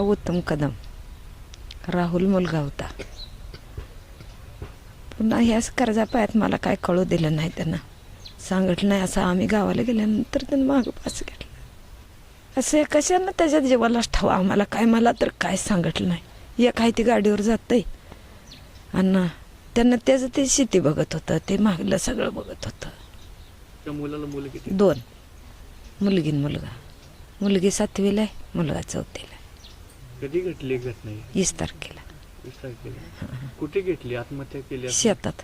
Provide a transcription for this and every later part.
उत्तम कदम. राहुल मुलगा होता. पुन्हा ह्याच कर्जा पायात मला काय कळू दिलं नाही त्यांना. सांगितलं नाही असं आम्ही गावाला गेल्यानंतर त्यांनी मागं पास घेतलं. असं कशानं त्याच्या जीवालाच ठेवा आम्हाला काय मला तर काय सांगितलं नाही. एक आहे ती गाडीवर जातंय? आणि त्यांना त्याचं ते शेती बघत होतं ते मागलं सगळं बघत होतं. मुलाला दोन. मुलगी मुलगा. मुलगी सातवीला आहे मुलगा चौथीला कधी घडली ही घटना ही? वीस तारखेला. वीस तारखेला. कुठे घेतली? आत्महत्या केली? शेतात.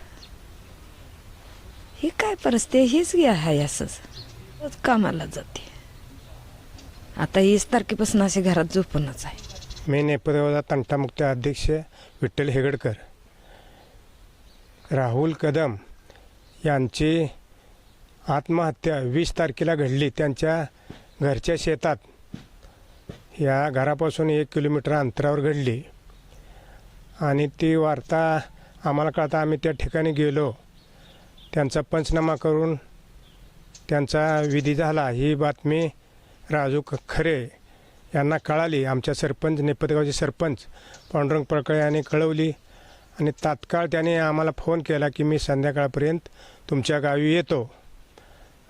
ही काय परिस्थिती हीच घ्या आहे असंच. रोज कामाला जाते. आता वीस तारखेपासून असे घरात झोपूनच आहे. मी नेपथ्याचा तंटामुक्त अध्यक्ष विठ्ठल हेगडकर. राहुल कदम यांची आत्महत्या वीस तारखेला घडली. त्यांच्या घरच्या शेतात या घरापासून एक किलोमीटर अंतरावर घडली. आणि ती वार्ता आम्हाला कळता आम्ही त्या ठिकाणी गेलो. त्यांचा पंचनामा करून त्यांचा विधी झाला. ही बातमी राजू खरे यांना कळाली. आमच्या सरपंच नेपथगावचे सरपंच पांडुरंग पळकळे यांनी कळवली. आणि तात्काळ त्याने आम्हाला फोन केला की मी संध्याकाळपर्यंत तुमच्या गावी येतो.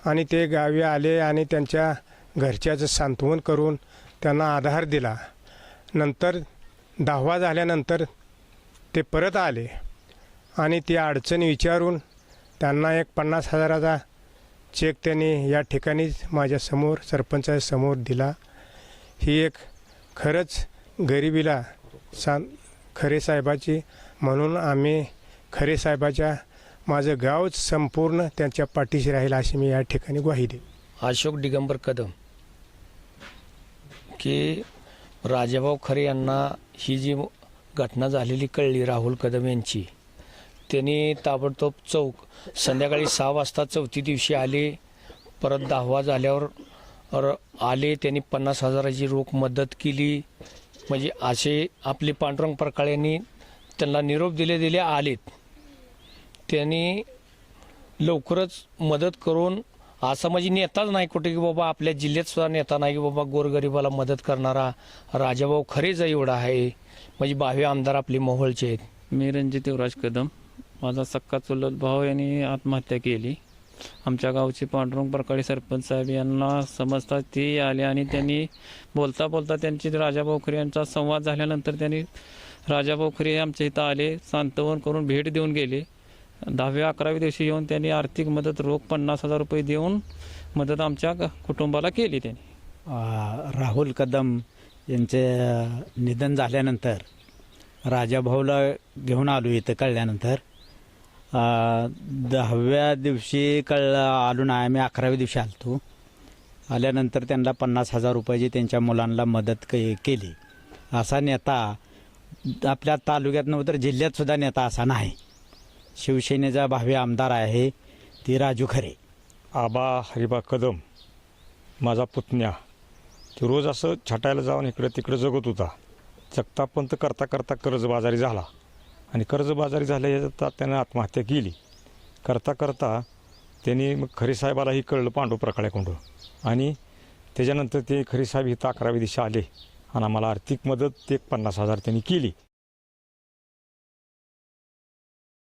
आणि ते गावी आले आणि त्यांच्या घरच्याचं सांत्वन करून त्यांना आधार दिला. नंतर दहावा झाल्यानंतर ते परत आले आणि ती अडचण विचारून त्यांना एक पन्नास हजाराचा चेक त्यांनी या ठिकाणीच माझ्यासमोर सरपंचाच्या समोर दिला. ही एक खरंच गरिबीला सा खरे साहेबाची म्हणून आम्ही खरे साहेबाच्या माझं गावच संपूर्ण त्यांच्या पाठीशी राहील अशी मी या ठिकाणी ग्वाही देईन. अशोक दिगंबर कदम. की राजाभाऊ खरे यांना ही जी घटना झालेली कळली राहुल कदम यांची त्यांनी ताबडतोब चौक संध्याकाळी सहा वाजता चौथी दिवशी आले परत दहावा झाल्यावर आले त्यांनी पन्नास हजाराची रोख मदत केली. म्हणजे असे आपले पांडुरंग प्रकाळ यांनी त्यांना निरोप दिले दिले आलेत. त्यांनी लवकरच मदत करून असा म्हणजे नेताच नाही कुठे की बाबा आपल्या जिल्ह्यात सुद्धा नेता नाही की बाबा गोरगरिबाला मदत करणारा राजाभाऊ खरेच एवढा आहे. म्हणजे बाह्य आमदार आपले मोहोळचे आहेत. मी रणजित युवराज कदम. माझा सक्का चुलत भाऊ यांनी आत्महत्या केली. आमच्या गावचे पांडुरंग प्रकाळी सरपंच साहेब यांना समजता ते आले आणि त्यांनी बोलता बोलता त्यांची राजा भाऊखरे यांचा संवाद झाल्यानंतर त्यांनी राजा भाऊखरे आमच्या इथं आले सांत्वन करून भेट देऊन गेले. दहाव्या अकराव्या दिवशी येऊन त्यांनी आर्थिक मदत रोख पन्नास हजार रुपये देऊन मदत आमच्या कुटुंबाला केली त्यांनी. राहुल कदम यांचे निधन झाल्यानंतर राजाभाऊला घेऊन आलो इथं कळल्यानंतर दहाव्या दिवशी कळलं आलो नाही आम्ही अकराव्या दिवशी आलतो. आल्यानंतर त्यांना पन्नास हजार रुपयाची त्यांच्या मुलांना मदत के केली. असा नेता आपल्या तालुक्यात नव्हतं तर जिल्ह्यातसुद्धा नेता असा नाही. शिवसेनेचा भावी आमदार आहे ती राजू खरे. आबा हरिबा कदम माझा पुतण्या. तो रोज असं छटायला जाऊन इकडं तिकडं जगत होता. जगता पंत करता करता कर्जबाजारी झाला. आणि कर्जबाजारी झाल्या त्यानं आत्महत्या केली. करता करता त्यांनी मग खरीसाहेबालाही कळलं पांडू प्रकाळ्याकोंड आणि त्याच्यानंतर ते खरीसाहेब इथं अकरावी दिशा आले. आणि आम्हाला आर्थिक मदत ते एक पन्नास हजार त्यांनी केली.